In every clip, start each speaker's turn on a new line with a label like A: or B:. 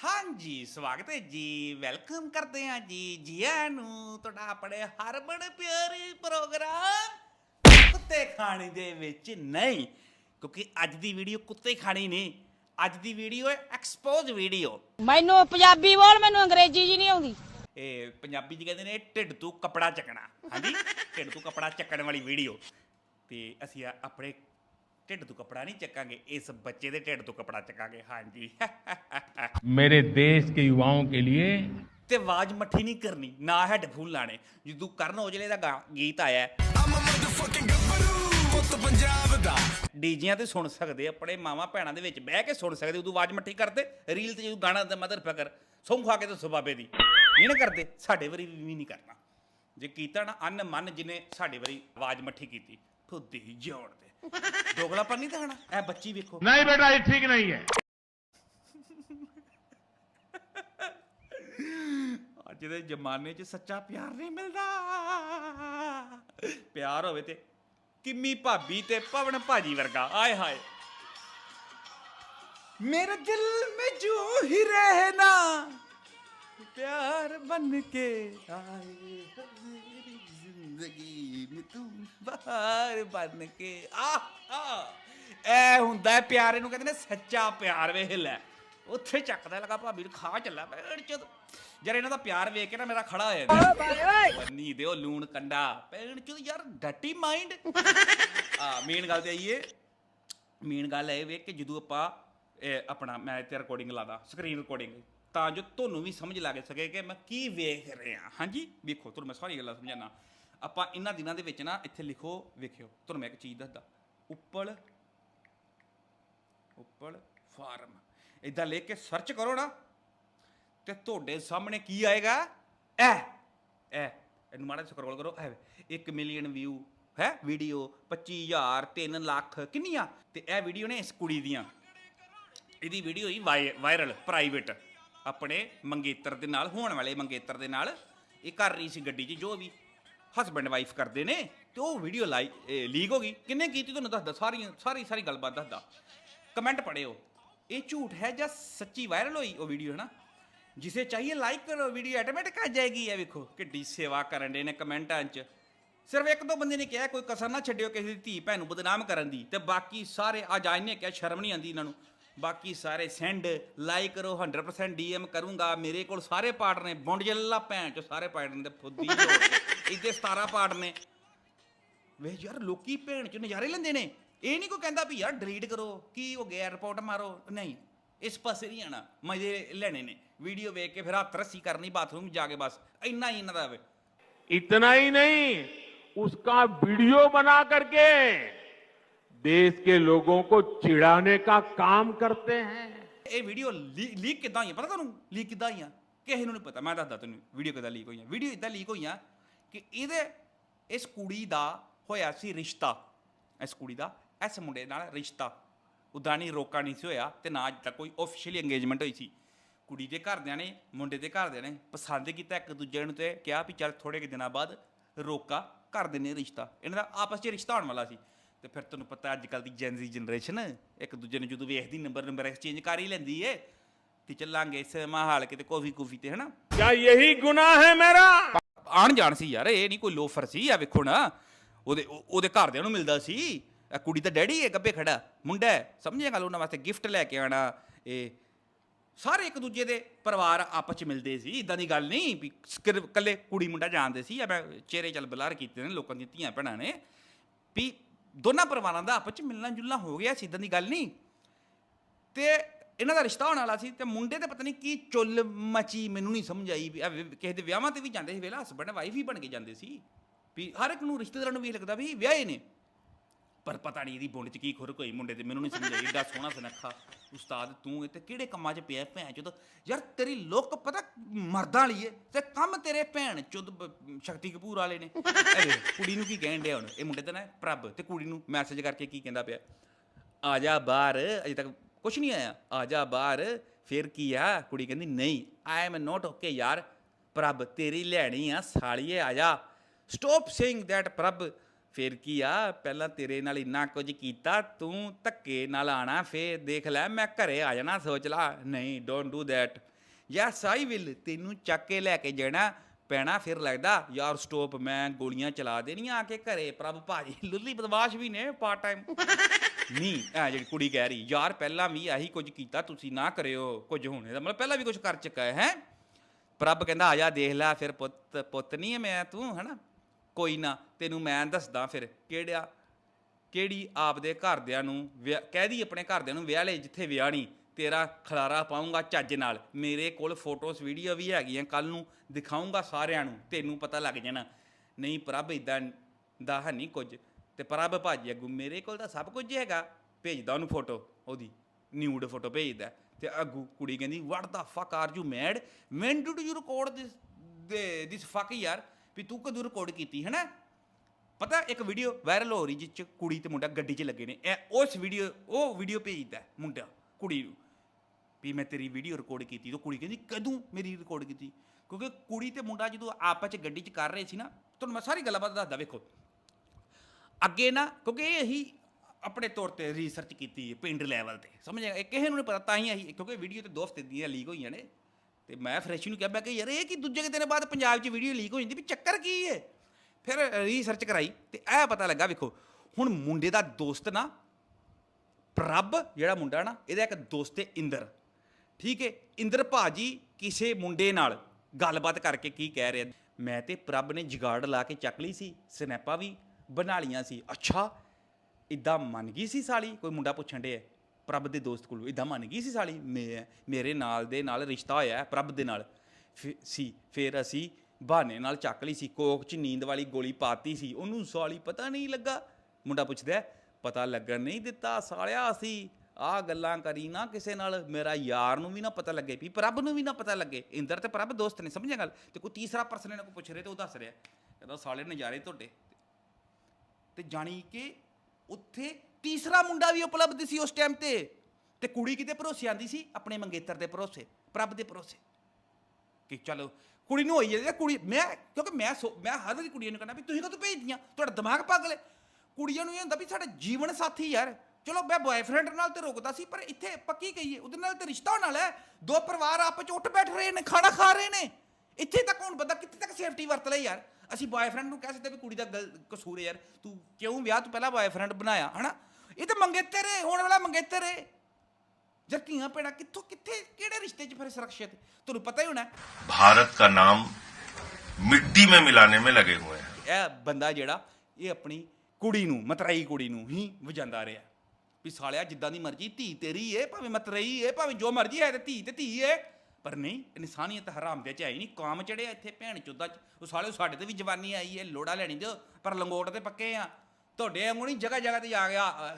A: ਹਾਂਜੀ ਸਵਾਗਤ ਹੈ ਜੀ। ਵੈਲਕਮ ਕਰਦੇ ਹਾਂ ਜੀ ਜੀ ਆਇਆਂ ਨੂੰ। ਤੁਹਾਡਾ ਆਪਣੇ ਹਰਮਨ ਪਿਆਰੇ ਪ੍ਰੋਗਰਾਮ ਕੁੱਤੇ ਖਾਣੀ ਦੇ ਵਿੱਚ ਨਹੀਂ ਕਿਉਂਕਿ ਅੱਜ ਦੀ ਵੀਡੀਓ ਕੁੱਤੇ ਖਾਣੀ ਨਹੀਂ। ਅੱਜ ਦੀ ਵੀਡੀਓ ਹੈ ਐਕਸਪੋਜ਼ ਵੀਡੀਓ
B: ਮੈਨੂੰ ਪੰਜਾਬੀ ਬੋਲ ਮੈਨੂੰ ਅੰਗਰੇਜ਼ੀ ਜੀ ਨਹੀਂ ਆਉਂਦੀ।
A: ਇਹ ਪੰਜਾਬੀ ਚ ਕਹਿੰਦੇ ਨੇ ਢਿੱਡ ਤੋਂ ਕਪੜਾ ਚੱਕਣਾ। ਹਾਂਜੀ ਢਿੱਡ ਤੋਂ ਕਪੜਾ ਚੱਕਣ ਵਾਲੀ ਵੀਡੀਓ ਤੇ ਅਸੀਂ ਆਪਣੇ ਢਿੱਡ ਤੋਂ ਕਪੜਾ ਨਹੀਂ ਚੱਕਾਂਗੇ ਇਸ ਬੱਚੇ ਦੇ ਢਿੱਡ ਤੋਂ ਕਪੜਾ ਚੱਕਾਂਗੇ ਹਾਂਜੀ
C: मेरे देश के युवाओं के लिए
A: ਤੇ ਆਵਾਜ਼ ਮੱਠੀ ਨਹੀਂ ਕਰਨੀ ਨਾ ਹੈੱਡਫੋਨ ਲਾਣੇ ਜਦੋਂ ਕਰਨ ਔਜਲੇ ਦਾ ਗਾ- ਗੀਤ ਆਇਆ ਡੀਜਿਆਂ ਤੇ ਸੁਣ ਸਕਦੇ ਆਪਣੇ ਮਾਵਾ ਭੈਣਾਂ ਦੇ ਵਿੱਚ ਬਹਿ ਕੇ ਸੁਣ ਸਕਦੇ ਉਦੋਂ ਆਵਾਜ਼ ਮੱਠੀ ਕਰਦੇ ਰੀਲ ਤੇ ਜਦੋਂ ਗਾਣਾ ਦਾ ਮਦਰ ਫਕਰ ਸੌਂ ਖਾ ਕੇ ਦੱਸੋ ਬਾਬੇ ਦੀ ਇਹ ਨਾ ਕਰਦੇ ਸਾਡੇ ਵਾਰੀ ਵੀ ਨਹੀਂ ਕਰਨਾ ਜੇ ਕੀਤਾ ਨਾ ਅੰਨ ਮਨ ਜਿਹਨੇ ਸਾਡੇ ਵਾਰੀ ਆਵਾਜ਼ ਮੱਠੀ ਕੀਤੀ ਫੁੱਦੀ ਜੋੜ ਦੇ ਦੋਗਲਾਪਨ ਨਹੀਂ ਦਿਖਾਣਾ ਇਹ ਬੱਚੀ ਵੇਖੋ
C: नहीं बेटा ये ठीक नहीं है
A: ਅੱਜ ਦੇ ਜ਼ਮਾਨੇ 'ਚ ਸੱਚਾ ਪਿਆਰ ਨਹੀਂ ਮਿਲਦਾ ਪਿਆਰ ਹੋਵੇ ਤੇ ਕਿੰਮੀ ਭਾਬੀ ਤੇ ਪਵਨ ਭਾਜੀ ਵਰਗਾ ਆਏ ਹਾਏ ਮੇਰੇ ਦਿਲ में जो ही रहना प्यार बन के आए हो मेरी ਤੂੰ ਬਹਾਰ ਬਨ ਕੇ। ਆਹ। ਐ ਹੁੰਦਾ ਹੈ ਪਿਆਰੇ ਨੂੰ ਕਹਿੰਦੇ ਨੇ ਸੱਚਾ ਪਿਆਰ ਵੇਖ ਲੈ। ਉੱਥੇ ਚੱਕਦਾ ਲਗਾ ਭਾਬੀ ਨੂੰ ਖਾ ਚੱਲਾ ਭੈਣ ਚੋਦ ਯਾਰ ਇਹਨਾਂ ਦਾ ਪਿਆਰ ਵੇਖ ਕੇ ਨਾ ਮੇਰਾ ਖੜਾ ਹੋਇਆ ਬੰਨੀ ਦਿਓ ਲੂਣ ਕੰਡਾ। ਭੈਣ ਚੋਦ ਯਾਰ ਡੱਟੀ ਮਾਈਂਡ। ਆ ਮੇਨ ਗੱਲ ਤੇ ਆਈਏ। ਮੇਨ ਗੱਲ ਇਹ ਵੇਖ ਕੇ ਜਦੋਂ ਆਪਾਂ ਆਪਣਾ ਮੈਂ ਤੇ ਰਿਕਾਰਡਿੰਗ ਲਾਦਾ ਸਕਰੀਨ ਰਿਕਾਰਡਿੰਗ ਤਾਂ ਜੋ ਤੁਹਾਨੂੰ ਵੀ ਸਮਝ ਲੱਗ ਸਕੇ ਕਿ ਮੈਂ ਕੀ ਵੇਖ ਰਿਹਾ। ਹਾਂਜੀ? ਵੇਖੋ ਤੁਹਾਨੂੰ ਮੈਂ ਸਾਰੀ ਗੱਲਾਂ ਸਮਝਾਣਾ ਆਪਾਂ ਇਹਨਾਂ ਦਿਨਾਂ ਦੇ ਵਿੱਚ ਨਾ ਇੱਥੇ ਲਿਖੋ, ਵੇਖਿਓ, ਤੁਹਾਨੂੰ ਮੈਂ ਇੱਕ ਚੀਜ਼ ਦੱਸਦਾ। ਉੱਪਲ ਉੱਪਲ ਫਾਰਮ। ਇਦਾਂ ਲਿਖ ਕੇ ਸਰਚ ਕਰੋ ਨਾ, ਤੇ ਤੁਹਾਡੇ ਸਾਹਮਣੇ ਕੀ ਆਏਗਾ? ਐ ਐ, ਇਹਨੂੰ ਮਾੜਾ ਸਕਰੋਲ ਕਰੋ, ਐ 1 ਮਿਲੀਅਨ ਵਿਊ ਹੈ ਵੀਡੀਓ 25000 3 ਲੱਖ, ਕਿੰਨੀਆਂ? ਤੇ ਇਹ ਵੀਡੀਓ ਨੇ ਇਸ ਕੁੜੀ ਦੀਆਂ। ਇਹਦੀ ਵੀਡੀਓ ਹੀ ਵਾਇਰਲ ਪ੍ਰਾਈਵੇਟ ਆਪਣੇ ਮੰਗੇਤਰ ਦੇ ਨਾਲ, ਹੋਣ ਵਾਲੇ ਮੰਗੇਤਰ ਦੇ ਨਾਲ, ਇਹ ਕਰ ਰਹੀ ਸੀ ਗੱਡੀ 'ਚ ਜੋ ਵੀ। ਹਸਬੰਡ ਵਾਈਫ ਕਰਦੇ ਨੇ, ਤੇ ਉਹ ਵੀਡੀਓ ਲਾਈ ਲੀਕ ਹੋ ਗਈ। ਕਿੰਨੇ ਕੀਤੀ ਤੁਹਾਨੂੰ ਦੱਸਦਾ ਸਾਰੀਆਂ, ਸਾਰੀ ਸਾਰੀ ਗੱਲਬਾਤ ਦੱਸਦਾ ਕਮੈਂਟ ਪੜਿਓ ਇਹ ਝੂਠ ਹੈ ਜਾਂ ਸੱਚੀ ਵਾਇਰਲ ਹੋਈ ਉਹ ਵੀਡੀਓ ਹੈ ਨਾ ਜਿਸੇ ਚਾਹੀਏ ਲਾਈਕ ਕਰੋ ਵੀਡੀਓ ਆਟੋਮੈਟਿਕ ਆ ਜਾਏਗੀ। ਇਹ ਵੇਖੋ, ਕਿੱਡੀ ਸੇਵਾ ਕਰਨ ਦੇ ਨੇ ਕਮੈਂਟਾਂ 'ਚ। ਸਿਰਫ ਇੱਕ ਦੋ ਬੰਦੇ ਨੇ ਕਿਹਾ, ਕੋਈ ਕਸਰ ਨਾ ਛੱਡਿਓ ਕਿਸੇ ਦੀ ਧੀ ਭੈਣ ਨੂੰ ਬਦਨਾਮ ਕਰਨ ਦੀ। ਤੇ ਬਾਕੀ ਸਾਰੇ, ਅੱਜ ਆਏ ਨੇ ਕਿਹਾ ਸ਼ਰਮ ਨਹੀਂ ਆਂਦੀ ਇਹਨਾਂ ਨੂੰ। ਬਾਕੀ ਸਾਰੇ ਸੈਂਡ ਲਾਈਕ ਕਰੋ 100% ਡੀਐਮ ਕਰੂੰਗਾ। ਮੇਰੇ ਕੋਲ ਸਾਰੇ ਪਾਰਟ ਨੇ, ਬੁੰਡ ਜੱਲਾ ਭੈਣ ਚ ਸਾਰੇ ਪਾਰਟ ਨੇ, ਤੇ ਫੁੱਦੀ ਇੱਥੇ 17 ਪਾਰਟ ਨੇ ਵੇ ਯਾਰ ਲੋਕੀ ਭੈਣ ਚ ਨਜ਼ਾਰੇ ਲੈਂਦੇ ਨੇ ਇਹ ਨਹੀਂ ਕੋਈ ਕਹਿੰਦਾ ਵੀ ਯਾਰ ਡਿਲੀਟ ਕਰੋ ਕੀ ਹੋ ਗਿਆ ਰਿਪੋਰਟ ਮਾਰੋ ਨਹੀਂ ਇਸ ਪਾਸੇ ਨਹੀਂ ਆਣਾ ਮਜ਼ੇ ਲੈਣੇ ਨੇ ਵੀਡੀਓ ਵੇਖ ਕੇ ਫਿਰ ਹੱਥ ਰੱਸੀ ਕਰਨੀ ਬਾਥਰੂਮ ਜਾ ਕੇ ਬਸ ਇੰਨਾ ਹੀ ਇਹਨਾਂ ਦਾ ਵੇ
C: इतना ही नहीं उसका वीडियो बना करके देश के लोगों को चिढ़ाने का काम करते हैं
A: ਇਹ ਵੀਡੀਓ ਲੀਕ ਕਿਦਾਂ ਹੋਈ ਆ? ਪਤਾ ਤੁਹਾਨੂੰ ਲੀਕ ਕਿਦਾਂ ਹੋਈ ਆ ਕਿਸੇ ਨੂੰ ਨਹੀਂ ਪਤਾ ਮੈਂ ਦੱਸਦਾ ਤੁਹਾਨੂੰ ਵੀਡੀਓ ਕਿਦਾਂ ਲੀਕ ਹੋਈਆਂ ਵੀਡੀਓ ਇਦਾਂ ਲੀਕ ਹੋਈਆਂ ਕਿ ਇਹਦੇ, ਇਸ ਕੁੜੀ ਦਾ ਹੋਇਆ ਸੀ ਰਿਸ਼ਤਾ। ਇਸ ਕੁੜੀ ਦਾ, ਇਸ ਮੁੰਡੇ ਨਾਲ ਰਿਸ਼ਤਾ। ਉਦਾਂ ਨਹੀਂ ਰੋਕਾ ਨਹੀਂ ਸੀ ਹੋਇਆ ਤੇ ਨਾ ਅੱਜ ਤੱਕ ਕੋਈ ਆਫੀਸ਼ੀਅਲੀ ਇੰਗੇਜਮੈਂਟ ਹੋਈ ਸੀ। ਕੁੜੀ ਦੇ ਘਰਦਿਆਂ ਨੇ, ਮੁੰਡੇ ਦੇ ਘਰਦਿਆਂ ਨੇ ਪਸੰਦ ਕੀਤਾ ਇੱਕ ਦੂਜੇ ਨੂੰ ਤੇ ਕਿਹਾ ਵੀ ਚੱਲ ਥੋੜੇ ਕਿ ਦਿਨਾਂ ਬਾਅਦ ਰੋਕਾ ਕਰ ਦਿੰਨੇ ਰਿਸ਼ਤਾ। ਇਹਨਾਂ ਦਾ ਆਪਸ 'ਚ ਰਿਸ਼ਤਾ ਹੋਣ ਵਾਲਾ ਸੀ। ਤੇ ਫਿਰ ਤੁਹਾਨੂੰ ਪਤਾ ਅੱਜ ਕੱਲ ਦੀ ਜੈਨਜ਼ੀ ਜਨਰੇਸ਼ਨ ਇੱਕ ਦੂਜੇ ਨੂੰ ਜਦੋਂ ਵੇਖਦੀ ਨੰਬਰ ਨੰਬਰ ਐਕਸਚੇਂਜ ਕਰ ਹੀ ਲੈਂਦੀ ਏ, ਤੇ ਚੱਲਾਂਗੇ ਸਿਨੇਮਾ ਹਾਲ ਕਿਤੇ ਕੋਫੀ ਕੂਫੀ ਤੇ, ਹਨਾ?
C: ਕਿਆ ਇਹੀ ਗੁਨਾਹ ਹੈ ਮੇਰਾ!
A: ਆਣ ਜਾਣ ਸੀ ਯਾਰ, ਇਹ ਨਹੀਂ ਕੋਈ ਲੋਫਰ ਸੀ, ਆ ਵੇਖੋ ਨਾ। ਉਹਦੇ ਉਹਦੇ ਘਰਦਿਆਂ ਨੂੰ ਮਿਲਦਾ ਸੀ। ਇਹ ਕੁੜੀ ਤਾਂ ਡੈਡੀ ਹੈ ਗੱਬੇ ਖੜਾ। ਮੁੰਡਾ ਹੈ, ਸਮਝਿਆ ਗੱਲ ਉਹਨਾਂ ਵਾਸਤੇ ਗਿਫਟ ਲੈ ਕੇ ਆਣਾ। ਇਹ ਸਾਰੇ ਇੱਕ ਦੂਜੇ ਦੇ ਪਰਿਵਾਰ ਆਪਸ ਚ ਮਿਲਦੇ ਸੀ ਇਦਾਂ ਦੀ ਗੱਲ ਨਹੀਂ ਵੀ ਸਿਰਫ ਇਕੱਲੇ ਕੁੜੀ ਮੁੰਡਾ ਜਾਣਦੇ ਸੀ ਆ ਮੈਂ ਚਿਹਰੇ ਚੱਲ ਬਲਾਰ ਕੀਤੇ ਨੇ ਲੋਕਾਂ ਦੀਆਂ ਧੀਆਂ ਭੈਣਾਂ ਨੇ। ਵੀ ਦੋਨਾਂ ਪਰਿਵਾਰਾਂ ਦਾ ਆਪਸ ਚ ਮਿਲਣਾ ਜੁਲਣਾ ਹੋ ਗਿਆ ਸੀ ਇਦਾਂ ਦੀ ਗੱਲ ਨਹੀਂ। ਤੇ ਇਹਨਾਂ ਦਾ ਰਿਸ਼ਤਾ ਹੋਣ ਵਾਲਾ ਸੀ ਤੇ ਮੁੰਡੇ ਤੇ ਪਤਾ ਨਹੀਂ ਕੀ ਚੁੱਲ ਮਚੀ ਮੈਨੂੰ ਨਹੀਂ ਸਮਝ ਆਈ ਵੀ ਕਿਸੇ ਦੇ ਵਿਆਹਾਂ ਤੇ ਵੀ ਜਾਂਦੇ ਸੀ, ਵੇਲਾ ਹਸਬੰਡ ਵਾਈਫ ਹੀ ਬਣ ਕੇ ਜਾਂਦੇ ਸੀ। ਵੀ ਹਰ ਇੱਕ ਨੂੰ ਰਿਸ਼ਤੇਦਾਰਾਂ ਨੂੰ ਵੀ ਲੱਗਦਾ ਵੀ ਵਿਆਹੇ ਨੇ। ਪਰ ਪਤਾ ਨਹੀਂ ਇਹਦੀ ਬੁੰਡ ਚ ਕੀ ਖੁਰਕ ਹੋਈ ਮੁੰਡੇ ਤੇ ਮੈਨੂੰ ਨਹੀਂ ਸਮਝ ਆਈ, ਏਡਾ ਸੋਹਣਾ ਸੁਨੱਖਾ ਉਸਤਾਦ ਤੂੰ ਤੇ ਕਿਹੜੇ ਕੰਮਾਂ 'ਚ ਪਿਆ ਭੈਣ ਚੋਦ? ਯਾਰ ਤੇਰੀ ਲੁੱਕ ਪਤਾ ਮਰਦਾਂ ਵਾਲੀ ਏ ਤੇ ਕੰਮ ਤੇਰੇ ਭੈਣ ਚੋਦ ਸ਼ਕਤੀ ਕਪੂਰ ਵਾਲੇ ਨੇ। ਇਹ ਕੁੜੀ ਨੂੰ ਕੀ ਕਹਿਣ ਡਿਆ ਹੁਣ? ਇਹ ਮੁੰਡੇ ਤਾਂ ਨਾ ਪ੍ਰਭ ਤੇ ਕੁੜੀ ਨੂੰ ਮੈਸੇਜ ਕਰਕੇ ਕੀ ਕਹਿੰਦਾ ਪਿਆ? ਆ ਜਾ ਬਾਹਰ, ਅਜੇ ਤੱਕ ਕੁਛ ਨਹੀਂ ਆਇਆ। ਆ ਜਾ ਬਾਹਰ, ਫਿਰ ਕੀ ਆ? ਕੁੜੀ ਕਹਿੰਦੀ, ਨਹੀਂ ਆਈ ਐਮ ਨੋਟ ਓਕੇ ਯਾਰ, ਪ੍ਰਭ ਤੇਰੀ ਲੈਣੀ ਆ, ਸਾਲੀਏ, ਆ ਜਾ। ਸਟਾਪ ਸੇਇੰਗ ਦੈਟ ਪ੍ਰਭ। ਫਿਰ ਕੀ ਆ? ਪਹਿਲਾਂ ਤੇਰੇ ਨਾਲ ਇੰਨਾ ਕੁਝ ਕੀਤਾ, ਤੂੰ ਧੱਕੇ ਨਾਲ ਆਣਾ, ਫੇਰ ਦੇਖ ਲੈ, ਮੈਂ ਘਰੇ ਆ ਜਾਣਾ, ਸੋਚ ਲਾ। ਨਹੀਂ don't do that yes I will ਤੈਨੂੰ ਚੱਕ ਕੇ ਲੈ ਕੇ ਜਾਣਾ ਪੈਣਾ, ਫਿਰ ਲੱਗਦਾ, ਯਾਰ ਸਟਾਪ ਮੈਂ ਗੋਲੀਆਂ ਚਲਾ ਦੇਣੀਆਂ ਆ ਕੇ ਘਰੇ, ਪ੍ਰਭ ਭਾਜੀ। ਲੁੱਲੀ ਬਦਮਾਸ਼ ਵੀ ਨੇ ਪਾਰਟ ਟਾਈਮ ਨਹੀਂ ਆ ਜਿਹੜੀ ਕੁੜੀ ਕਹਿ ਰਹੀ, ਯਾਰ ਪਹਿਲਾਂ ਵੀ ਆਹੀ ਕੁਝ ਕੀਤਾ, ਤੁਸੀਂ ਨਾ ਕਰਿਓ ਕੁਝ ਹੋਣੇ। ਦਾ ਮਤਲਬ ਪਹਿਲਾਂ ਵੀ ਕੁਝ ਕਰ ਚੁੱਕਾ ਹੈ ਹੈ? ਪ੍ਰਭ ਕਹਿੰਦਾ, ਆ ਜਾ, ਦੇਖ ਲੈ, ਫਿਰ ਪੁੱਤ ਪੁੱਤ ਨਹੀਂ ਹੈ ਮੈਂ ਤੂੰ, ਹਨਾ? ਕੋਈ ਨਾ, ਤੈਨੂੰ ਮੈਂ ਦੱਸਦਾ ਫਿਰ ਕਿਹੜਿਆ ਕਿਹੜੀ ਆਪਦੇ ਘਰਦਿਆਂ ਨੂੰ ਵਿਆਹ- ਕਹਿ ਦੀ ਆਪਣੇ ਘਰਦਿਆਂ ਨੂੰ ਵਿਆਹ ਲੈ, ਜਿੱਥੇ ਵਿਆਹ ਨਹੀਂ ਤੇਰਾ ਖਲਾਰਾ ਪਾਉਂਗਾ ਚੱਜ ਨਾਲ। ਮੇਰੇ ਕੋਲ ਫੋਟੋਸ ਵੀਡੀਓ ਵੀ ਹੈਗੀਆਂ ਕੱਲ ਨੂੰ ਦਿਖਾਉਂਗਾ ਸਾਰਿਆਂ ਨੂੰ, ਤੈਨੂੰ ਪਤਾ ਲੱਗ ਜਾਣਾ। ਨਹੀਂ ਪ੍ਰਭ ਇਦਾਂ ਦਾ ਹੈ ਨਹੀਂ ਕੁਝ। ਤੇ ਪ੍ਰਭ ਭਾਜੀ ਅੱਗੂ ਮੇਰੇ ਕੋਲ ਤਾਂ ਸਭ ਕੁਝ ਹੈਗਾ, ਭੇਜਦਾ ਉਹਨੂੰ ਫੋਟੋ ਉਹਦੀ ਨਿਊਡ ਫੋਟੋ ਭੇਜਦਾ। ਤੇ ਅੱਗੂ ਕੁੜੀ ਕਹਿੰਦੀ what the fuck are you mad when did you record this this fuck ਯਾਰ? ਵੀ ਤੂੰ ਕਦੋਂ ਰਿਕਾਰਡ ਕੀਤੀ ਹੈ ਨਾ ਪਤਾ, ਇੱਕ ਵੀਡੀਓ ਵਾਇਰਲ ਹੋ ਰਹੀ ਜਿਸ ਚ ਕੁੜੀ ਤੇ ਮੁੰਡਾ ਗੱਡੀ 'ਚ ਲੱਗੇ ਨੇ। ਇਹ ਉਸ ਵੀਡੀਓ ਉਹ ਵੀਡੀਓ ਭੇਜਦਾ ਮੁੰਡਾ, ਕੁੜੀ ਨੂੰ, ਵੀ ਮੈਂ ਤੇਰੀ ਵੀਡੀਓ ਰਿਕਾਰਡ ਕੀਤੀ। ਤਾਂ ਕੁੜੀ ਕਹਿੰਦੀ, ਕਦੋਂ ਮੇਰੀ ਰਿਕਾਰਡ ਕੀਤੀ? ਕਿਉਂਕਿ ਕੁੜੀ ਤੇ ਮੁੰਡਾ ਜਦੋਂ ਆਪਸ ਚ ਗੱਡੀ 'ਚ ਕਰ ਰਹੇ ਸੀ ਨਾ, ਤੁਹਾਨੂੰ ਮੈਂ ਸਾਰੀ ਗੱਲਬਾਤ ਦੱਸਦਾ, ਵੇਖੋ। ਅੱਗੇ ਨਾ, ਕਿਉਂਕਿ ਇਹ ਅਸੀਂ ਆਪਣੇ ਤੌਰ ਤੇ ਰਿਸਰਚ ਕੀਤੀ ਹੈ ਪਿੰਡ ਲੈਵਲ ਤੇ, ਸਮਝ ਇਹ ਕਿਸੇ ਨੂੰ ਨਹੀਂ ਪਤਾ, ਤਾਂ ਹੀ ਅਸੀਂ, ਕਿਉਂਕਿ ਵੀਡੀਓ ਤੇ ਦੋ ਹਫ਼ਤੇ ਦੀਆਂ ਲੀਕ ਹੋਈਆਂ ਨੇ। ਤੇ ਮੈਂ ਫਰੈਸ਼ ਨੂੰ ਕਿਹਾ, ਮੈਂ ਕਿ ਯਾਰ, ਇਹ ਕੀ ਦੂਜੇ ਕੁ ਦਿਨ ਬਾਅਦ ਪੰਜਾਬ 'ਚ ਵੀਡੀਓ ਲੀਕ ਹੋ ਜਾਂਦੀ? ਵੀ ਚੱਕਰ ਕੀ ਹੈ? ਫਿਰ ਰਿਸਰਚ ਕਰਾਈ, ਤੇ ਇਹ ਪਤਾ ਲੱਗਾ, ਵੇਖੋ, ਹੁਣ ਮੁੰਡੇ ਦਾ ਦੋਸਤ ਨਾ, ਪ੍ਰਭ ਜਿਹੜਾ ਮੁੰਡਾ ਨਾ, ਇਹਦਾ ਇੱਕ ਦੋਸਤ ਹੈ ਇੰਦਰ। ਠੀਕ ਹੈ? ਇੰਦਰ ਭਾਜੀ ਕਿਸੇ ਮੁੰਡੇ ਨਾਲ ਗੱਲਬਾਤ ਕਰਕੇ ਕੀ ਕਹਿ ਰਿਹਾ? ਮੈਂ ਤੇ ਪ੍ਰਭ ਨੇ ਜਗਾੜ ਲਾ ਕੇ ਚੱਕ ਲਈ ਸੀ, ਸਨੈਪਾ ਵੀ ਬਣਾ ਲੀਆਂ ਸੀ। ਅੱਛਾ ਇਦਾਂ ਮੰਨ ਗਈ ਸੀ ਸਾਲੀ? ਕੋਈ ਮੁੰਡਾ ਪੁੱਛਣ ਡੇ ਪ੍ਰਭ ਦੇ ਦੋਸਤ ਕੋਲ। ਇਦਾਂ ਮੰਨ ਗਈ ਸੀ ਸਾਲੀ? ਮੈਂ, ਮੇਰੇ ਨਾਲ ਦੇ ਨਾਲ ਰਿਸ਼ਤਾ ਹੋਇਆ ਪ੍ਰਭ ਦੇ ਨਾਲ। ਫਿ- ਸੀ, ਫਿਰ ਅਸੀਂ ਬਹਾਨੇ ਨਾਲ ਚੱਕ ਲਈ ਸੀ। ਕੋਕ ਚ ਨੀਂਦ ਵਾਲੀ ਗੋਲੀ ਪਾਤੀ ਸੀ। ਉਹਨੂੰ ਸਾਲੀ ਪਤਾ ਨਹੀਂ ਲੱਗਾ। ਮੁੰਡਾ ਪੁੱਛਦਾ, ਪਤਾ ਲੱਗਣ ਨਹੀਂ ਦਿੱਤਾ ਸਾਲਿਆ ਅਸੀਂ? ਆ ਗੱਲਾਂ ਕਰੀ ਨਾ ਕਿਸੇ ਨਾਲ। ਮੇਰਾ ਯਾਰ ਨੂੰ ਵੀ ਨਾ ਪਤਾ ਲੱਗੇ, ਵੀ ਪ੍ਰਭ ਨੂੰ ਵੀ ਨਾ ਪਤਾ ਲੱਗੇ। ਇੰਦਰ ਤੇ ਪ੍ਰਭ ਦੋਸਤ ਨੇ, ਸਮਝਿਆ ਗੱਲ? ਤੇ ਕੋਈ ਤੀਸਰਾ ਪਰਸਨ ਇਹਨਾਂ ਕੋ ਪੁੱਛ ਰਿਹਾ ਤੇ ਉਹ ਦੱਸ ਰਿਹਾ। ਕਹਿੰਦਾ, ਸਾਲੇ ਨਜ਼ਾਰੇ ਤੁਹਾਡੇ। ਤੇ ਜਾਣੀ ਕਿ ਉੱਥੇ ਤੀਸਰਾ ਮੁੰਡਾ ਵੀ ਉਪਲਬਧ ਸੀ ਉਸ ਟਾਈਮ ਤੇ। ਤੇ ਕੁੜੀ ਕਿਤੇ ਭਰੋਸੇ ਆਂਦੀ ਸੀ? ਆਪਣੇ ਮੰਗੇਤਰ ਦੇ ਭਰੋਸੇ, ਪ੍ਰਭ ਦੇ ਭਰੋਸੇ। ਕਿ ਚਲੋ, ਕੁੜੀ ਨੂੰ ਹੋਈ ਜਾਂਦੀ ਕੁੜੀ, ਮੈਂ, ਕਿਉਂਕਿ ਮੈਂ ਸੋ- ਮੈਂ ਹਰ ਵਾਰੀ ਕੁੜੀਆਂ ਨੂੰ ਕਹਿੰਦਾ ਵੀ ਤੁਸੀਂ ਕਦੋਂ ਭੇਜਦੀਆਂ ਤੁਹਾਡਾ ਦਿਮਾਗ ਪਾਗਲ ਹੈ ਕੁੜੀਆਂ ਨੂੰ ਇਹ ਹੁੰਦਾ ਵੀ ਸਾਡਾ ਜੀਵਨ ਸਾਥੀ ਯਾਰ। ਚਲੋ, ਮੈਂ ਬॉयਫ੍ਰੈਂਡ ਨਾਲ ਤੇ ਰੁਕਦਾ ਸੀ, ਪਰ ਇੱਥੇ ਪੱਕੀ ਕਹੀਏ, ਉਹਦੇ ਨਾਲ ਤੇ ਰਿਸ਼ਤਾ ਹੋਣ ਵਾਲਾ ਹੈ ਦੋ ਪਰਿਵਾਰ ਆਪਸ ਚ ਉੱਠ ਬੈਠ ਰਹੇ ਨੇ, ਖਾਣਾ ਖਾ ਰਹੇ ਨੇ। ਇੱਥੇ ਤੱਕ ਹੁਣ ਬੰਦਾ ਕਿੱਥੇ ਤੱਕ ਸੇਫਟੀ ਵਰਤ ਲੈ ਯਾਰ। ਅਸੀਂ ਬॉयਫ੍ਰੈਂਡ ਨੂੰ ਕਹਿ ਸਕਦੇ ਵੀ ਕੁੜੀ ਦਾ ਕਸੂਰ ਯਾਰ ਤੂੰ ਕਿਉਂ ਵਿਆਹ ਤੂੰ ਪਹਿਲਾਂ ਬॉयਫ੍ਰੈਂਡ ਬਣਾਇਆ ਹਨਾ? ਇਹ ਤਾਂ ਮੰਗੇਤਰ ਹੋਣ ਵਾਲਾ ਮੰਗੇਤਰ ਜੱਕੀਆਂ ਪੇੜਾ ਕਿੱਥੋਂ ਕਿੱਥੇ ਕਿਹੜੇ ਰਿਸ਼ਤੇ 'ਚ ਫਿਰ ਸੁਰੱਖਿਅਤ? ਤੁਹਾਨੂੰ ਪਤਾ ਹੀ ਹੋਣਾ।
D: ਭਾਰਤ ਦਾ ਨਾਮ ਮਿੱਟੀ ਮੇ ਮਿਲਾਨੇ ਮੇ ਲਗੇ ਹੋਏ ਹੈ।
A: ਇਹ ਬੰਦਾ ਜਿਹੜਾ ਇਹ ਆਪਣੀ ਕੁੜੀ ਨੂੰ ਮਤਰਾਈ ਕੁੜੀ ਨੂੰ ਹੀ ਵਜਾਂਦਾ ਰਿਹਾ। ਵੀ ਸਾਲਿਆ ਜਿੱਦਾਂ ਦੀ ਮਰਜ਼ੀ ਧੀ ਤੇਰੀ ਏ ਭਾਵੇਂ ਮਤਰਾਈ ਏ ਭਾਵੇਂ ਜੋ ਮਰਜ਼ੀ ਹੈ ਤੇ ਧੀ ਤੇ ਧੀ ਏ। ਪਰ ਨਹੀਂ ਇਨਸਾਨੀਅਤ ਹਰਾਮ ਦੇ ਆਈ ਨਹੀਂ। ਕਾਮ ਚੜਿਆ ਇੱਥੇ ਭੈਣ ਚੋਦਾ ਉਹ ਸਾਲੇ ਸਾਡੇ ਤੇ ਵੀ ਜਵਾਨੀ ਆਈ ਹੈ ਲੋੜਾ ਲੈਣੀ ਦਿਓ ਪਰ ਲੰਗੋਟ ਤੇ ਪੱਕੇ ਆ। ਤੁਹਾਡੇ ਵਾਂਗੂ ਨਹੀਂ ਜਗ੍ਹਾ ਜਗ੍ਹਾ ਤੇ ਆ ਗਿਆ।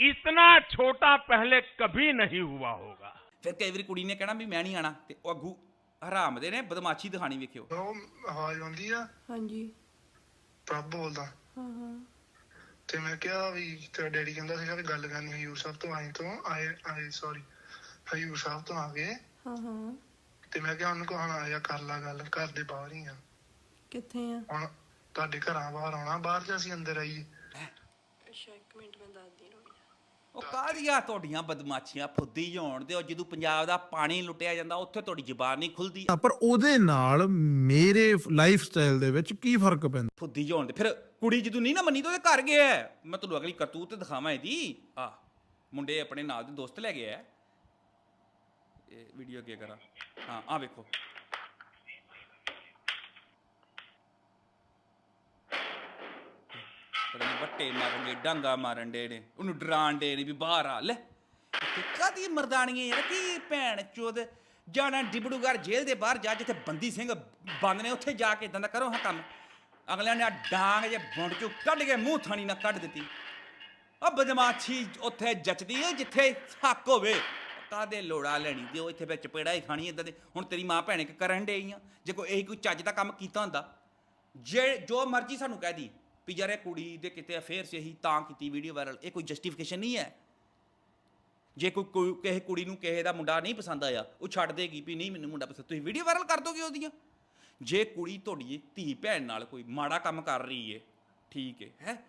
C: ਇਤਨਾ ਛੋਟਾ ਪਹਿਲੇ ਕभी ਨਹੀਂ ਹੁਆ ਹੋਗਾ।
A: ਫਿਰ ਕਈ ਵਾਰੀ ਕੁੜੀ ਨੇ ਕਹਿਣਾ ਵੀ ਮੈਂ ਨਹੀਂ ਆਣਾ ਤੇ ਉਹ ਅੱਗੂ ਹਰਾਮ ਦੇ ਨੇ ਬਦਮਾਸ਼ੀ ਦਿਖਾਣੀ ਵੇਖਿਓ।
E: ਉਹ ਆਵਾਜ਼ ਆਉਂਦੀ ਆ?
F: ਹਾਂਜੀ।
E: ਪ੍ਰਭ ਬੋਲਦਾ।
F: ਹਾਂ ਹਾਂ।
E: ਤੇ ਮੈਂ ਕਿਹਾ ਵੀ ਤੇਰਾ ਡੈਡੀ ਕਹਿੰਦਾ ਸੀਗਾ ਵੀ ਗੱਲ ਕਰਨੀ ਹਜੂਰ ਸਾਹਿਬ ਤੋਂ ਆਏ ਤੋਂ ਆਏ ਆਏ ਸੌਰੀ ਹਯੂਰ ਸਾਹਿਬ ਤੋਂ ਆ ਗਏ।
F: ਹਾਂ ਹਾਂ।
E: ਤੇ ਮੈਂ ਕਿਹਾ ਉਹਨੂੰ ਕਹਣਾ ਆਇਆ ਕਰ ਲਾ ਗੱਲ ਘਰ ਦੇ ਬਾਹਰ ਹੀ ਆ।
F: ਕਿੱਥੇ ਆ?
E: ਹੁਣ ਤੁਹਾਡੇ ਘਰਾਂ ਬਾਹਰ ਆਉਣਾ ਬਾਹਰ ਜਾਂ ਅਸੀਂ ਅੰਦਰ ਆਈਏ?
F: ਅੱਛਾ ਇੱਕ ਮਿੰਟ ਮੈਂ ਦੱਸਦੀ ਰਹੀ
A: ਉਹ ਕਾਹਦੀਆਂ ਤੁਹਾਡੀਆਂ ਬਦਮਾਸ਼ੀਆਂ ਫੁੱਦੀ ਜਾਣ ਦੇ ਉਹ ਜਦੋਂ ਪੰਜਾਬ ਦਾ ਪਾਣੀ ਲੁੱਟਿਆ ਜਾਂਦਾ ਉੱਥੇ ਤੁਹਾਡੀ ਜ਼ੁਬਾਨ ਨਹੀਂ ਖੁੱਲਦੀ?
G: ਪਰ ਉਹਦੇ ਨਾਲ ਮੇਰੇ ਲਾਈਫ ਸਟਾਈਲ ਦੇ ਵਿੱਚ ਕੀ ਫ਼ਰਕ ਪੈਂਦਾ?
A: ਫੁੱਦੀ ਜਾਣ ਦੇ ਫਿਰ ਕੁੜੀ ਜਦੋਂ ਨਹੀਂ ਨਾ ਮੰਨੀ ਤਾਂ ਉਹਦੇ ਘਰ ਗਿਆ। ਮੈਂ ਤੁਹਾਨੂੰ ਅਗਲੀ ਕਰਤੂਤ ਦਿਖਾਵਾਂ ਇਹਦੀ। ਆ ਮੁੰਡੇ ਆਪਣੇ ਨਾਲ ਦੇ ਦੋਸਤ ਲੈ ਗਿਆ ਇਹ ਵੀਡੀਓ ਅੱਗੇ ਕਰਾਂ। ਹਾਂ ਆ ਵੇਖੋ। ਪਤਾ ਨਹੀਂ ਵੱਟੇ ਮਾਰਨ ਦੇ, ਡਾਂਗਾ ਮਾਰਨ ਦੇ ਨੇ, ਉਹਨੂੰ ਡਰਾਣ ਦੇ ਨੇ ਵੀ ਬਾਹਰ ਆ, ਲੈ। ਕਾਦੀ ਮਰਦਾਨੀਆਂ ਯਾਰ, ਕੀ ਭੈਣ ਚੋਦ। ਜਾਣਾ ਡਿਬੜੂਗੜ ਜੇਲ੍ਹ ਦੇ ਬਾਹਰ ਜਾ, ਜਿੱਥੇ ਬੰਦੀ ਸਿੰਘ ਬੰਦ ਨੇ, ਉੱਥੇ ਜਾ ਕੇ ਇਦਾਂ ਦਾ ਕਰੋ ਹਾਂ ਕੰਮ। ਅਗਲਿਆਂ ਨੇ ਡਾਂਗ ਜੇ ਬੁੰਡ ਚੋਂ ਕੱਢ ਕੇ ਮੂੰਹ ਥਾਣੀ ਨਾਲ ਕੱਢ ਦਿੱਤੀ। ਆ ਬਦਮਾਸ਼ੀ ਉੱਥੇ ਜੱਚਦੀ ਏ, ਜਿੱਥੇ ਹੱਕ ਹੋਵੇ। ਕਾਦੇ ਲੋੜਾ ਲੈਣੀ ਦਿਓ ਇੱਥੇ ਵਿੱਚ ਚਪੇੜਾ ਹੀ ਖਾਣੀ ਇਦਾਂ ਦੇ, ਹੁਣ ਤੇਰੀ ਮਾਂ ਭੈਣੇ ਕਿ ਕਰਨ ਡਈਆਂ ਜੇ ਕੋਈ ਇਹੀ ਕੋਈ ਚੱਜ ਦਾ ਕੰਮ ਕੀਤਾ ਹੁੰਦਾ, ਜੇ ਜੋ ਮਰਜ਼ੀ ਸਾਨੂੰ ਕਹਿ ਦੀ ਵੀ ਯਾਰ ਇਹ ਕੁੜੀ ਦੇ ਕਿਤੇ ਅਫੇਅਰ ਸੀ ਇਹੀ ਤਾਂ ਕੀਤੀ ਵੀਡੀਓ ਵਾਇਰਲ ਇਹ ਕੋਈ ਜਸਟੀਫਿਕੇਸ਼ਨ ਨਹੀਂ ਹੈ। ਜੇ ਕੋਈ ਕਿਸੇ ਕੁੜੀ ਨੂੰ ਕਿਸੇ ਦਾ ਮੁੰਡਾ ਨਹੀਂ ਪਸੰਦ ਆਇਆ, ਉਹ ਛੱਡ ਦੇਗੀ ਵੀ ਨਹੀਂ ਮੈਨੂੰ ਮੁੰਡਾ ਪਸੰਦ, ਤੁਸੀਂ ਵੀਡੀਓ ਵਾਇਰਲ ਕਰ ਦੋਗੇ ਉਹਦੀਆਂ। ਜੇ ਕੁੜੀ ਤੁਹਾਡੀ ਧੀ ਭੈਣ ਨਾਲ ਕੋਈ ਮਾੜਾ ਕੰਮ ਕਰ ਰਹੀ ਏ, ਠੀਕ ਹੈ ਹੈ?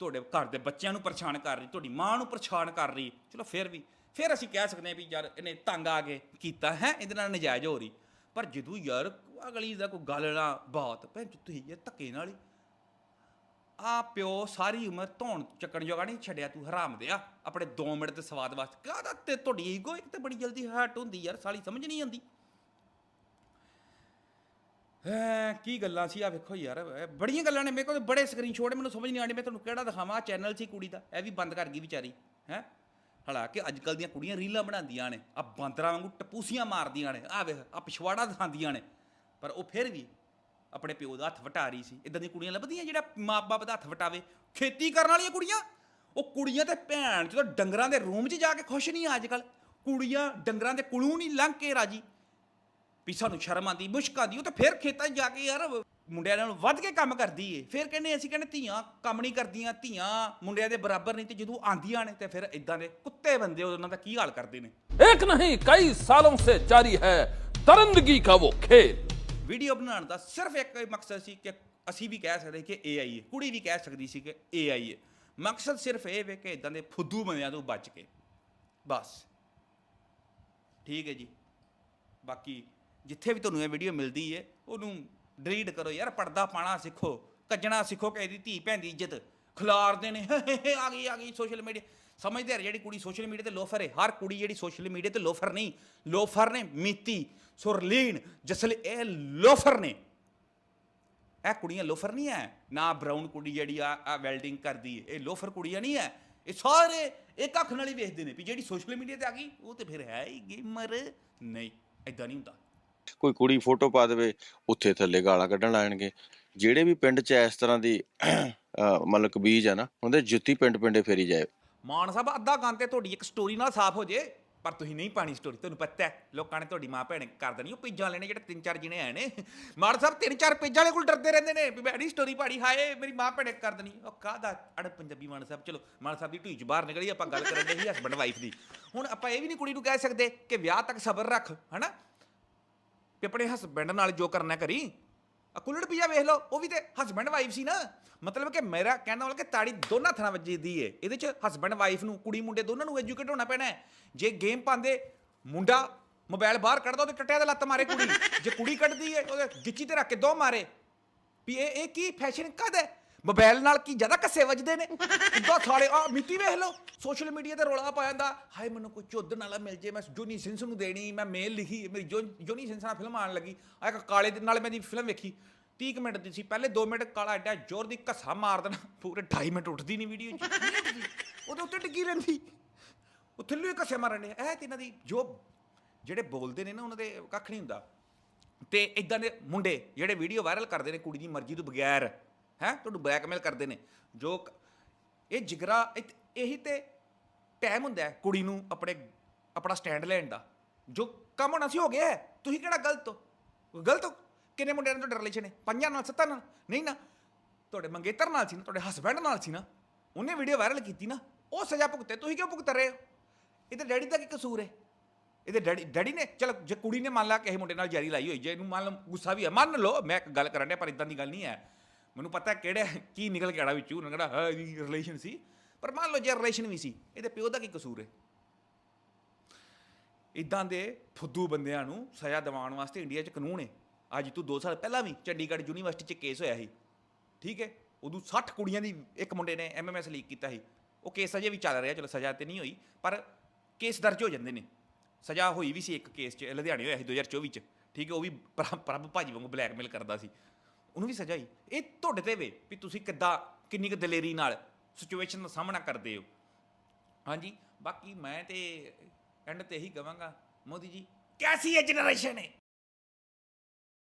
A: ਤੁਹਾਡੇ ਘਰ ਦੇ ਬੱਚਿਆਂ ਨੂੰ ਪਰੇਸ਼ਾਨ ਕਰ ਰਹੀ, ਤੁਹਾਡੀ ਮਾਂ ਨੂੰ ਪਰੇਸ਼ਾਨ ਕਰ ਰਹੀ ਚਲੋ ਫਿਰ ਵੀ ਫਿਰ ਅਸੀਂ ਕਹਿ ਸਕਦੇ ਹਾਂ ਵੀ ਯਾਰ ਇਹਨੇ ਤੰਗ ਆ ਕੇ ਕੀਤਾ ਹੈ ਇਹਦੇ ਨਾਲ ਨਜਾਇਜ਼ ਹੋ ਰਹੀ। ਪਰ ਜਦੋਂ ਯਾਰ ਅਗਲੀ ਦਾ ਕੋਈ ਗੱਲ ਨਾ ਬਾਤ ਭੈਣ ਚੋ ਤੁਸੀਂ ਇਹ ਧੱਕੇ ਨਾਲ ਹੀ। ਆ ਪਿਓ ਸਾਰੀ ਉਮਰ ਧੌਣ ਚੱਕਣ ਜੋਗਾ ਨਹੀਂ ਛੱਡਿਆ ਤੂੰ ਹਰਾਮ ਦਿਆ ਆਪਣੇ 2 ਮਿੰਟ ਦੇ ਸਵਾਦ ਵਾਸਤੇ। ਕਾਹਦਾ ਤੇ ਤੁਹਾਡੀ ਈਗੋ ਇੱਕ ਤੇ ਬੜੀ ਜਲਦੀ ਹਟ ਹੁੰਦੀ ਯਾਰ ਸਾਲੀ ਸਮਝ ਨਹੀਂ ਆਉਂਦੀ। ਹੈਂ, ਕੀ ਗੱਲਾਂ ਸੀ? ਆ ਵੇਖੋ ਯਾਰ ਬੜੀਆਂ ਗੱਲਾਂ ਨੇ। ਮੇਰੇ ਕੋਲ ਬੜੇ ਸਕਰੀਨਸ਼ਾਟ ਮੈਨੂੰ ਸਮਝ ਨਹੀਂ ਆਉਂਦੀ। ਮੈਂ ਤੁਹਾਨੂੰ ਕਿਹੜਾ ਦਿਖਾਵਾਂ? ਚੈਨਲ ਸੀ ਕੁੜੀ ਦਾ ਇਹ ਵੀ ਬੰਦ ਕਰ ਗਈ ਵਿਚਾਰੀ ਹੈ। ਹਾਲਾਂਕਿ ਅੱਜ ਕੱਲ ਦੀਆਂ ਕੁੜੀਆਂ ਰੀਲਾਂ ਬਣਾਉਂਦੀਆਂ ਨੇ ਆ ਬਾਂਦਰਾਂ ਵਾਂਗੂ ਟਪੂਸੀਆਂ ਮਾਰਦੀਆਂ ਨੇ ਆ ਵੇਖ ਆ ਪਿਛਵਾੜਾ ਦਿਖਾਉਂਦੀਆਂ ਨੇ। ਪਰ ਉਹ ਫਿਰ ਵੀ ਆਪਣੇ ਪਿਓ ਦਾ ਹੱਥ ਵਟਾ ਰਹੀ ਸੀ। ਇਦਾਂ ਦੀਆਂ ਕੁੜੀਆਂ ਲੱਭਦੀਆਂ ਜਿਹੜਾ ਮਾਪੇ ਦਾ ਹੱਥ ਵਟਾਵੇ। ਖੇਤੀ ਕਰਨ ਵਾਲੀਆਂ ਕੁੜੀਆਂ, ਉਹ ਕੁੜੀਆਂ ਤੇ ਭੈਣ ਜਦੋਂ ਡੰਗਰਾਂ ਦੇ ਰੂਮ 'ਚ ਜਾ ਕੇ ਖੁਸ਼ ਨਹੀਂ ਅੱਜ ਕੱਲ ਕੁੜੀਆਂ ਡੰਗਰਾਂ ਦੇ ਕੁਲੂ ਨਹੀਂ ਲੰਘ ਕੇ ਰਾਜੀ। ਵੀ ਸਾਨੂੰ ਸ਼ਰਮ ਆਉਂਦੀ, ਮੁਸ਼ਕ ਆਉਂਦੀ, ਉਹ ਤਾਂ ਫਿਰ ਖੇਤਾਂ 'ਚ ਜਾ ਕੇ ਯਾਰ ਮੁੰਡਿਆਂ ਨਾਲੋਂ ਵੱਧ ਕੇ ਕੰਮ ਕਰਦੀ ਏ। ਫਿਰ ਕਹਿੰਦੇ ਅਸੀਂ ਕਹਿੰਦੇ ਧੀਆਂ ਕੰਮ ਨਹੀਂ ਕਰਦੀਆਂ ਧੀਆਂ ਮੁੰਡਿਆਂ ਦੇ ਬਰਾਬਰ ਨਹੀਂ ਤੇ ਜਦੋਂ ਆਂਦੀਆਂ ਨੇ ਤੇ ਫਿਰ ਇਦਾਂ ਦੇ ਕੁੱਤੇ ਬੰਦੇ ਉਹਨਾਂ ਦਾ ਕੀ ਹਾਲ ਕਰਦੇ ਨੇ?
H: ਇੱਕ ਨਹੀਂ ਕਈ ਸਾਲਾਂ ਸੇ ਜਾਰੀ ਹੈ। ਤਰੰਦਗੀ ਦਾ ਉਹ ਖੇਲ।
A: ਵੀਡੀਓ ਬਣਾਉਣ ਦਾ ਸਿਰਫ ਇੱਕ ਮਕਸਦ ਸੀ ਕਿ ਅਸੀਂ ਵੀ ਕਹਿ ਸਕਦੇ ਕਿ AI ਹੈ ਕੁੜੀ ਵੀ ਕਹਿ ਸਕਦੀ ਸੀ ਕਿ AI ਹੈ ਮਕਸਦ ਸਿਰਫ ਇਹ ਵੇ ਕਿ ਇਦਾਂ ਦੇ ਫੁੱਦੂ ਬੰਦਿਆਂ ਤੋਂ ਬਚ ਕੇ। ਬਸ। ਠੀਕ ਹੈ ਜੀ। ਬਾਕੀ ਜਿੱਥੇ ਵੀ ਤੁਹਾਨੂੰ ਇਹ ਵੀਡੀਓ ਮਿਲਦੀ ਹੈ ਉਹਨੂੰ ਡਰੀਡ ਕਰੋ ਯਾਰ, ਪਰਦਾ ਪਾਣਾ ਸਿੱਖੋ, ਕੱਜਣਾ ਸਿੱਖੋ ਕਿ ਇਹਦੀ ਧੀ ਭੈਣ ਦੀ ਇੱਜ਼ਤ। ਖਿਲਾਰਦੇ ਨੇ ਆ ਗਈ ਆ ਗਈ ਸੋਸ਼ਲ ਮੀਡੀਆ ਸਮਝਦੇ ਆ ਜਿਹੜੀ ਕੁੜੀ ਸੋਸ਼ਲ ਮੀਡੀਆ ਤੇ ਲੋਫਰ ਹੈ ਹਰ ਕੁੜੀ ਜਿਹੜੀ ਸੋਸ਼ਲ ਮੀਡੀਆ ਤੇ ਲੋਫਰ ਨਹੀਂ। ਲੋਫਰ ਨੇ ਮੀਤੀ, ਸੁਰਲੀਨ, ਜਸਲ, ਇਹ ਲੋਫਰ ਨੇ। ਇਹ ਕੁੜੀਆਂ ਲੋਫਰ ਨਹੀਂ ਹੈ ਨਾ ਬਰਾਊਨ ਕੁੜੀ ਜਿਹੜੀ ਆ ਆ ਵੈਲਡਿੰਗ ਕਰਦੀ ਹੈ ਇਹ ਲੋਫਰ ਕੁੜੀਆਂ ਨਹੀਂ ਹੈ ਇਹ ਸਾਰੇ ਇੱਕ ਅੱਖ ਨਾਲ ਹੀ ਵੇਖਦੇ ਨੇ ਵੀ ਜਿਹੜੀ ਸੋਸ਼ਲ ਮੀਡੀਆ ਤੇ ਆ ਗਈ, ਉਹ ਤੇ ਫਿਰ ਹੈ ਹੀ ਗੇਮਰ ਨਹੀਂ ਐਦਾਂ ਨਹੀਂ ਹੁੰਦਾ।
I: ਕੋਈ ਕੁੜੀ ਫੋਟੋ ਪਾ ਦੇਵੇ, ਉੱਥੇ ਥੱਲੇ ਗਾਲਾਂ ਕੱਢਣ ਲਾਣਗੇ ਜਿਹੜੇ ਵੀ ਪਿੰਡ 'ਚ ਇਸ ਤਰ੍ਹਾਂ ਦੀ ਮਤਲਬ ਕਬੀਜ ਆ ਨਾ, ਉਹਦੇ ਜੁੱਤੀ ਪਿੰਡ ਪਿੰਡੇ ਫੇਰੀ ਜਾਏ।
A: ਮਾਨ ਸਾਹਿਬ, ਅੱਧਾ ਗਾਂ ਤੇ ਤੁਹਾਡੀ ਇੱਕ ਸਟੋਰੀ ਨਾਲ ਸਾਫ਼ ਹੋ ਜੇ, ਪਰ ਤੁਸੀਂ ਨਹੀਂ ਪਾਣੀ ਸਟੋਰੀ ਤੁਹਾਨੂੰ ਪਤਾ ਹੈ, ਲੋਕਾਂ ਨੇ ਤੁਹਾਡੀ ਮਾਂ ਭੈਣ ਕਰ ਦੇਣੀ, ਉਹ ਪੇਜਾਂ ਲੈਣੇ ਜਿਹੜੇ ਤਿੰਨ ਚਾਰ ਜਿਨੇ ਆਏ ਨੇ। ਮਾਨ ਸਾਹਿਬ, ਤਿੰਨ ਚਾਰ ਪੇਜਾਂ ਵਾਲੇ ਕੋਲ ਡਰਦੇ ਰਹਿੰਦੇ ਨੇ, ਵੀ ਮੈਂ ਸਟੋਰੀ ਪਾੜੀ ਹਾਏ, ਮੇਰੀ ਮਾਂ ਭੈਣ ਕਰ ਦੇਣੀ। ਉਹ ਕਾਹਦਾ ਅੜ ਪੰਜਾਬੀ ਮਾਨ ਸਾਹਿਬ, ਚਲੋ, ਮਾਨ ਸਾਹਿਬ ਦੀ ਢੂਈ ਚ ਬਾਹਰ ਨਿਕਲੀ, ਆਪਾਂ ਗੱਲ ਕਰਨ ਦੇ ਹੀ ਹਸਬੰਡ ਵਾਈਫ ਦੀ। ਹੁਣ ਆਪਾਂ ਇਹ ਵੀ ਨਹੀਂ ਕੁੜੀ ਨੂੰ ਕਹਿ ਸਕਦੇ ਕਿ ਵਿਆਹ ਤੱਕ ਸਬਰ ਰੱਖ, ਹਨਾ? ਵੀ ਆਪਣੇ ਹਸਬੰਡ ਨਾਲ ਜੋ ਕਰਨਾ ਕਰੀ ਆ ਕੁੱਲੜ ਪੀਆ ਵੇਖ ਲਓ, ਉਹ ਵੀ ਤੇ ਹਸਬੰਡ ਵਾਈਫ ਸੀ ਨਾ। ਮਤਲਬ ਕਿ ਮੇਰਾ ਕਹਿਣਾ ਮਤਲਬ ਕਿ ਤਾੜੀ ਦੋਨਾਂ ਥਾਂ ਵੱਜਦੀ ਏ। ਇਹਦੇ ਚ ਹਸਬੰਡ ਵਾਈਫ ਨੂੰ, ਕੁੜੀ ਮੁੰਡੇ ਦੋਨਾਂ ਨੂੰ ਐਜੂਕੇਟ ਹੋਣਾ ਪੈਣਾ ਜੇ ਗੇਮ ਪਾਉਂਦੇ, ਮੁੰਡਾ ਮੋਬਾਈਲ ਬਾਹਰ ਕੱਢਦਾ, ਉਹਦੇ ਟੱਟਿਆਂ ਦੇ ਲੱਤ ਮਾਰੇ ਕੁੜੀ। ਜੇ ਕੁੜੀ ਕੱਢਦੀ ਏ, ਉਹਦੇ ਗਿੱਚੀ ਤੇ ਰੱਖ ਕੇ ਦੋ ਮਾਰੇ। ਵੀ ਇਹ ਇਹ ਕੀ ਫੈਸ਼ਨ ਕਦ ਹੈ? ਮੋਬਾਈਲ ਨਾਲ ਕੀ ਜ਼ਿਆਦਾ ਕੱਸੇ ਵੱਜਦੇ ਨੇ? ਉਦਾਂ ਸਾਲੇ ਆ ਮਿੱਟੀ ਵੇਖ ਲਓ। ਸੋਸ਼ਲ ਮੀਡੀਆ ਤੇ ਰੌਲਾ ਪਾਇਆ ਜਾਂਦਾ। ਹਾਏ, ਮੈਨੂੰ ਕੋਈ ਚੋਦਨ ਵਾਲਾ ਮਿਲ ਜੇ, ਮੈਂ ਜੋਨੀ ਸਿੰਸ ਨੂੰ ਦੇਣੀ, ਮੈਂ ਮੇਲ ਲਿਖੀ, ਮੇਰੀ ਜੋਨੀ ਸਿੰਸ ਨਾਲ ਫਿਲਮ ਆਉਣ ਲੱਗੀ। ਆ ਇੱਕ ਕਾਲੇ ਦੇ ਨਾਲ ਮੈਂ ਦੀ ਫਿਲਮ ਵੇਖੀ। 30 ਕੁ ਮਿੰਟ ਦੀ ਸੀ। ਪਹਿਲੇ 2 ਮਿੰਟ ਕਾਲਾ ਐਡਾ ਜ਼ੋਰ ਦੀ ਘੱਸਾ ਮਾਰ ਦੇਣਾ। ਪੂਰੇ 2.5 ਮਿੰਟ ਉੱਠਦੀ ਨਹੀਂ ਵੀਡੀਓ ਚ। ਉਹਦੇ ਉੱਤੇ ਟਿੱਕੀ ਰਹਿੰਦੀ। ਉਹ ਥੱਲੇ ਹੀ ਘੱਸੇ ਮਾਰਨ ਦੇ ਇਹ ਤੇ ਇਹਨਾਂ ਦੀ ਜੋ ਜਿਹੜੇ ਬੋਲਦੇ ਨੇ ਨਾ, ਉਹਨਾਂ ਦੇ ਕੱਖ ਨਹੀਂ ਹੁੰਦਾ। ਤੇ ਇਦਾਂ ਦੇ ਮੁੰਡੇ ਜਿਹੜੇ ਵੀਡੀਓ ਵਾਇਰਲ ਕਰਦੇ ਨੇ ਕੁੜੀ ਦੀ ਮਰਜ਼ੀ ਤੋਂ ਬਗੈਰ। ਹੈ ਤੁਹਾਨੂੰ ਬਲੈਕਮੇਲ ਕਰਦੇ ਨੇ। ਜੋ ਇਹ ਜਿਗਰਾ, ਇਹ- ਇਹੀ ਤੇ ਟਾਈਮ ਹੁੰਦਾ ਹੈ ਕੁੜੀ ਨੂੰ ਆਪਣੇ ਆਪਣਾ ਸਟੈਂਡ ਲੈਣ ਦਾ। ਜੋ ਕੰਮ ਹੋਣਾ ਸੀ, ਹੋ ਗਿਆ ਹੈ। ਤੁਸੀਂ ਕਿਹੜਾ ਗਲਤ ਹੋ? ਗਲਤ ਹੋ? ਕਿੰਨੇ ਮੁੰਡਿਆਂ ਨਾਲ ਡਰ ਰਿਲੇਸ਼ਨ ਹੈ ਪੰਜਾਂ ਨਾਲ, ਸੱਤਾਂ ਨਾਲ? ਨਹੀਂ ਨਾ। ਤੁਹਾਡੇ ਮੰਗੇਤਰ ਨਾਲ ਸੀ ਨਾ, ਤੁਹਾਡੇ ਹਸਬੰਡ ਨਾਲ ਸੀ ਨਾ। ਉਹਨੇ ਵੀਡੀਓ ਵਾਇਰਲ ਕੀਤੀ ਨਾ। ਉਹ ਸਜ਼ਾ ਭੁਗਤੇ। ਤੁਸੀਂ ਕਿਉਂ ਭੁਗਤ ਰਹੇ ਹੋ? ਇਹਦੇ ਡੈਡੀ ਦਾ ਕੀ ਕਸੂਰ ਹੈ? ਇਹਦੇ ਡੈਡੀ ਡੈਡੀ ਨੇ ਚਲ, ਜੇ ਕੁੜੀ ਨੇ ਮੰਨ ਲਾ ਕਿਸੇ ਮੁੰਡੇ ਨਾਲ ਜਾਰੀ ਲਾਈ ਹੋਈ ਜੇ, ਇਹਨੂੰ ਮੰਨ ਲਓ ਗੁੱਸਾ ਵੀ ਹੈ ਮੰਨ ਲਓ, ਮੈਂ ਇੱਕ ਗੱਲ ਕਰਨ ਡਿਆ, ਪਰ ਇਦਾਂ ਦੀ ਗੱਲ ਨਹੀਂ ਹੈ। ਮੈਨੂੰ ਪਤਾ ਕਿਹੜਾ, ਕੀ ਨਿਕਲ ਕੇ ਆੜਾ ਵਿੱਚੋਂ ਉਹਨਾਂ ਕਿਹੜਾ ਰਿਲੇਸ਼ਨ ਸੀ। ਪਰ ਮੰਨ ਲਓ ਜੇ ਰਿਲੇਸ਼ਨ ਵੀ ਸੀ, ਇਹਦੇ ਪਿਓ ਦਾ ਕੀ ਕਸੂਰ ਹੈ ਇਦਾਂ ਦੇ ਫੁੱਦੂ ਬੰਦਿਆਂ ਨੂੰ ਸਜ਼ਾ ਦਿਵਾਉਣ ਵਾਸਤੇ ਇੰਡੀਆ 'ਚ ਕਾਨੂੰਨ ਹੈ ਅੱਜ ਤੋਂ 2 ਸਾਲ ਪਹਿਲਾਂ ਵੀ ਚੰਡੀਗੜ੍ਹ ਯੂਨੀਵਰਸਿਟੀ 'ਚ ਕੇਸ ਹੋਇਆ ਸੀ। ਠੀਕ ਹੈ ਉਦੋਂ 60 ਕੁੜੀਆਂ ਦੀ ਇੱਕ ਮੁੰਡੇ ਨੇ ਐਮਐਮਐਸ ਲੀਕ ਕੀਤਾ ਸੀ। ਉਹ ਕੇਸ ਅਜੇ ਵੀ ਚੱਲ ਰਿਹਾ, ਚਲੋ ਸਜ਼ਾ ਤੇ ਨਹੀਂ ਹੋਈ, ਪਰ ਕੇਸ ਦਰਜ ਹੋ ਜਾਂਦੇ ਨੇ। ਸਜ਼ਾ ਹੋਈ ਵੀ ਸੀ ਇੱਕ ਕੇਸ 'ਚ, ਲੁਧਿਆਣੇ ਹੋਇਆ ਸੀ 2024 'ਚ। ਠੀਕ ਹੈ ਉਹ ਵੀ ਪ੍ਰ- ਪ੍ਰਭ ਭਾਜੀ ਵਾਂਗੂ ਬਲੈਕਮੇਲ ਕਰਦਾ ਸੀ। ਉਹਨੂੰ ਵੀ ਸਜ਼ਾ ਹੀ ਇਹ ਤੁਹਾਡੇ ਤੇ ਵੇ ਵੀ ਤੁਸੀਂ ਕਿੱਦਾਂ, ਕਿੰਨੀ ਕੁ ਦਲੇਰੀ ਨਾਲ ਸਿਚੁਏਸ਼ਨ ਦਾ ਸਾਹਮਣਾ ਕਰਦੇ ਹੋ। ਹਾਂਜੀ, ਬਾਕੀ ਮੈਂ ਤੇ ਐਂਡ ਤੇ ਇਹੀ ਕਵਾਂਗਾ, ਮੋਦੀ ਜੀ, ਕੈਸੀ ਹੈ ਜਨਰੇਸ਼ਨ ਹੈ